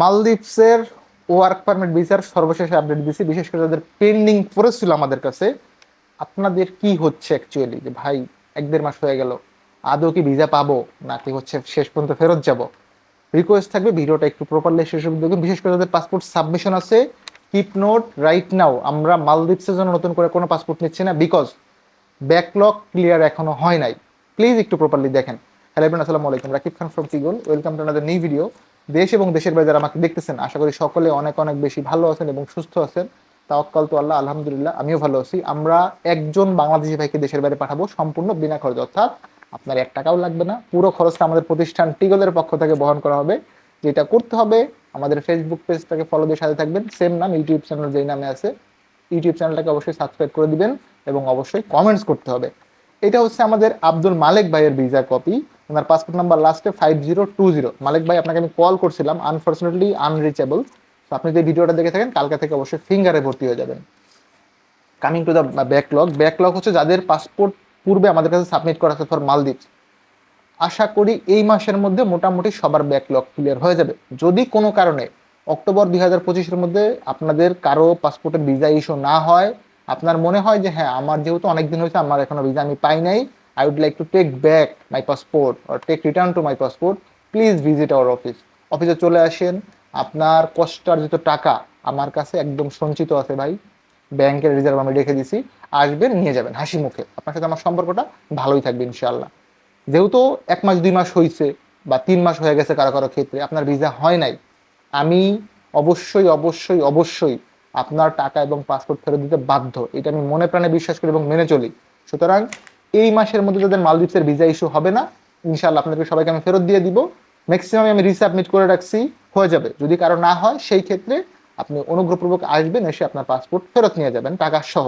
মালদ্বীপসের work permit ভিসার সর্বশেষ update দিছি। বিশেষ করে যাদের পেন্ডিং পড়েছিল আমাদের কাছে, আপনাদের কি হচ্ছে অ্যাকচুয়ালি যে ভাই, এক দেড় মাস হয়ে গেল, আদৌ কি ভিসা পাবো? নাকি হচ্ছে শেষ পর্যন্ত ফেরত যাব? রিকোয়েস্ট থাকবে, ভিডিওটা একটু প্রপারলি শেষ অবধি দেখুন। বিশেষ করে যাদের পাসপোর্ট সাবমিশন আছে কিপ নোট রাইট নাও আমরা মালদ্বীপসের জন্য নতুন করে কোনো পাসপোর্ট নিচ্ছি না বিকজ ব্যাকলগ ক্লিয়ার এখনও হয় নাই। প্লিজ একটু প্রপারলি দেখেন। হ্যালো আসসালামু আলাইকুম। Rakib Khan from টিগল welcome to another new video দেশ এবং দেশের বাইরে যারা আমাকে দেখতেছেন, আশা করি সকলে অনেক অনেক বেশি ভালো আছেন এবং সুস্থ আছেন। তাওয়াক্কাল তো আল্লাহ, আলহামদুলিল্লাহ, আমিও ভালো আছি। আমরা একজন বাংলাদেশি ভাইকে দেশের বাইরে পাঠাবো সম্পূর্ণ বিনা খরচ, অর্থাৎ আপনার এক টাকাও লাগবে না। পুরো খরচটা আমাদের প্রতিষ্ঠান টিগলের পক্ষ থেকে বহন করা হবে। যেটা করতে হবে, আমাদের ফেসবুক পেজটাকে ফলো দিয়ে সাথে থাকবেন। সেম নাম ইউটিউব চ্যানেল যেই নামে আছে ইউটিউব চ্যানেলটাকে অবশ্যই সাবস্ক্রাইব করে দিবেন এবং অবশ্যই কমেন্টস করতে হবে। এটা হচ্ছে আমাদের আব্দুল মালিক ভাইয়ের ভিসা কপি ওনার পাসপোর্ট নাম্বার লাস্টে five zero two zero Malik ভাই, আপনাকে আমি কল করছিলাম আনফর্চুনেটলি আনরিচেবল তো আপনি যে ভিডিওটা দেখে থাকেন, কালকে থেকে অবশ্যই ফিঙ্গারে ভর্তি হয়ে যাবেন। Coming to the backlog backlog হচ্ছে যাদের পাসপোর্ট পূর্বে আমাদের কাছে সাবমিট করা আছে ফর মালদ্বীপ আশা করি এই মাসের মধ্যে মোটামুটি সবার ব্যাকলগ ক্লিয়ার হয়ে যাবে। যদি কোনো কারণে অক্টোবর দুই হাজার পঁচিশের মধ্যে আপনাদের কারও পাসপোর্টের ভিসা ইস্যু না হয়, আপনার মনে হয় যে হ্যাঁ আমার যেহেতু অনেক দিন হয়েছে, আমার এখনও ভিসা আমি পাই নাই I would like to take back my passport or take return to my passport please visit our office অফিসে চলে আসেন। আপনার কষ্টার্জিত টাকা আমার কাছে একদম সঞ্চিত আছে ভাই, ব্যাংকের রিজার্ভ আমি রেখে দিছি, আসবেন, নিয়ে যাবেন হাসি মুখে। আপনার সাথে আমার সম্পর্কটা ভালোই থাকবে ইনশাল্লাহ যেহেতু এক মাস, দুই মাস হয়েছে বা তিন মাস হয়ে গেছে কারও কারও ক্ষেত্রে, আপনার ভিসা হয় নাই। আমি অবশ্যই অবশ্যই অবশ্যই আপনার টাকা এবং পাসপোর্ট ফেরত দিতে বাধ্য। এটা আমি মনে প্রাণে বিশ্বাস করি এবং মেনে চলি। সুতরাং এই মাসের মধ্যে যাদের মালদ্বীপসের ভিসা ইস্যু হবে না। ইনশাল্লাহ আপনাদেরকে সবাইকে আমি ফেরত দিয়ে দিব। ম্যাক্সিমাম আমি রিসাবমিট করে রাখছি, হয়ে যাবে। যদি কারও না হয়, সেই ক্ষেত্রে আপনি অনুগ্রহপূর্বক আসবেন, এসে আপনার পাসপোর্ট ফেরত নিয়ে যাবেন, টাকা সহ।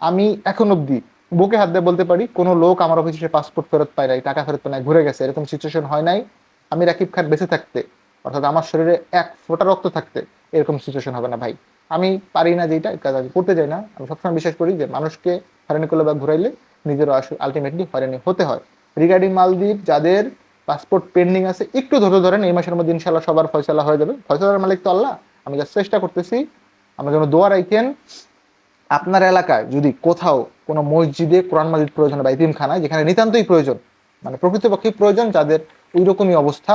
আমি এখন অবধি বুকে হাত দিয়ে বলতে পারি, কোনো লোক আমার অফিসে পাসপোর্ট ফেরত পায় নাই, টাকা ফেরত পায় নাই, ঘুরে গেছে, এরকম সিচুয়েশন হয় নাই। আমি রাকিব খান বেঁচে থাকতে, অর্থাৎ আমার শরীরে এক ফোঁটা রক্ত থাকতে, এরকম সিচুয়েশন হবে না ভাই। আমি পারি না যেটা, কাজ আমি করতে চাই না। আমি সবসময় বিশ্বাস করি যে মানুষকে হয়রানি করলে বা ঘুরাইলে নিজেরও আলটিমেটলি হয়রানি হতে হয়। রিগার্ডিং মালদ্বীপ, যাদের পাসপোর্ট পেন্ডিং আছে, একটু ধৈর্য ধরেন, এই মাসের মধ্যে ইনশাল্লাহ সবার ফয়সলা হয়ে যাবে। ফয়সলার মালিক তো আল্লাহ। আমি যা চেষ্টা করতেছি, আমরা যেন দোয়া রাখেন, আপনার এলাকায় যদি কোথাও কোনো মসজিদে কোরআন মাজিদ প্রয়োজন বা ইতিমখানায় যেখানে নিতান্তই প্রয়োজন মানে প্রকৃতপক্ষে প্রয়োজন, যাদের ওই রকমই অবস্থা,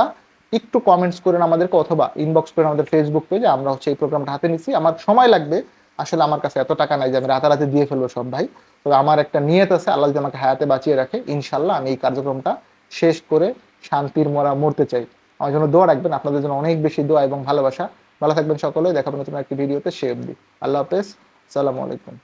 একটু কমেন্টস করেন আমাদেরকে, অথবা ইনবক্স করেন আমাদের ফেসবুক পেজে আমরা হচ্ছে এই প্রোগ্রামটা হাতে নিচ্ছি আমার সময় লাগবে আসলে আমার কাছে এত টাকা নাই যে আমি রাতারাতি দিয়ে ফেলব সব ভাই। তবে আমার একটা নিয়ত আছে, আল্লাহ যদি আমাকে হায়াতে বাঁচিয়ে রাখে ইনশাল্লাহ আমি এই কার্যক্রমটা শেষ করে শান্তির মরা মরতে চাই। আমার জন্য দোয়া রাখবেন, আপনাদের জন্য অনেক বেশি দোয়া এবং ভালোবাসা। ভালো থাকবেন সকলে দেখাবেন নতুন একটি ভিডিওতে, সে অব্দি আল্লাহ হাফেজ, সালামু আলাইকুম।